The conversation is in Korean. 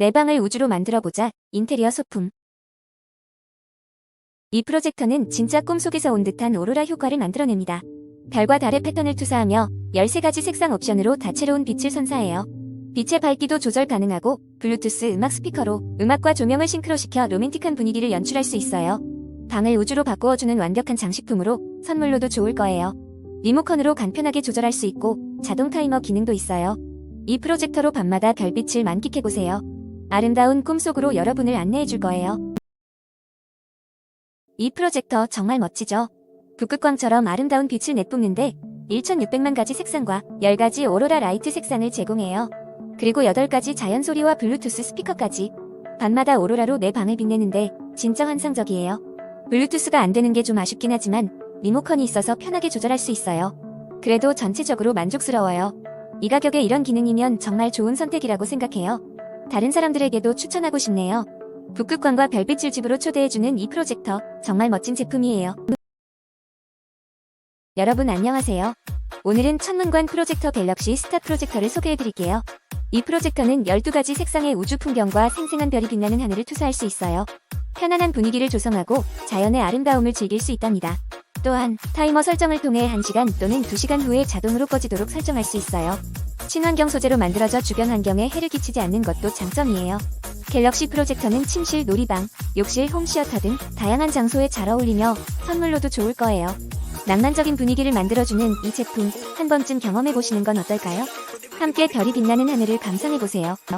내 방을 우주로 만들어보자. 인테리어 소품. 이 프로젝터는 진짜 꿈속에서 온 듯한 오로라 효과를 만들어냅니다. 별과 달의 패턴을 투사하며 13가지 색상 옵션으로 다채로운 빛을 선사해요. 빛의 밝기도 조절 가능하고 블루투스 음악 스피커로 음악과 조명을 싱크로시켜 로맨틱한 분위기를 연출할 수 있어요. 방을 우주로 바꾸어주는 완벽한 장식품으로 선물로도 좋을 거예요. 리모컨으로 간편하게 조절할 수 있고 자동 타이머 기능도 있어요. 이 프로젝터로 밤마다 별빛을 만끽해보세요. 아름다운 꿈속으로 여러분을 안내해 줄 거예요. 이 프로젝터 정말 멋지죠? 북극광처럼 아름다운 빛을 내뿜는데 1600만 가지 색상과 10가지 오로라 라이트 색상을 제공해요. 그리고 8가지 자연 소리와 블루투스 스피커까지 밤마다 오로라로 내 방을 빛내는데 진짜 환상적이에요. 블루투스가 안 되는 게 좀 아쉽긴 하지만 리모컨이 있어서 편하게 조절할 수 있어요. 그래도 전체적으로 만족스러워요. 이 가격에 이런 기능이면 정말 좋은 선택이라고 생각해요. 다른 사람들에게도 추천하고 싶네요. 북극광과 별빛을 집으로 초대해주는 이 프로젝터 정말 멋진 제품이에요. 여러분 안녕하세요. 오늘은 천문관 프로젝터 갤럭시 스타 프로젝터를 소개해드릴게요. 이 프로젝터는 12가지 색상의 우주 풍경과 생생한 별이 빛나는 하늘을 투사할 수 있어요. 편안한 분위기를 조성하고 자연의 아름다움을 즐길 수 있답니다. 또한 타이머 설정을 통해 1시간 또는 2시간 후에 자동으로 꺼지도록 설정할 수 있어요. 친환경 소재로 만들어져 주변 환경에 해를 끼치지 않는 것도 장점이에요. 갤럭시 프로젝터는 침실, 놀이방, 욕실, 홈시어터 등 다양한 장소에 잘 어울리며 선물로도 좋을 거예요. 낭만적인 분위기를 만들어주는 이 제품 한 번쯤 경험해보시는 건 어떨까요? 함께 별이 빛나는 하늘을 감상해보세요.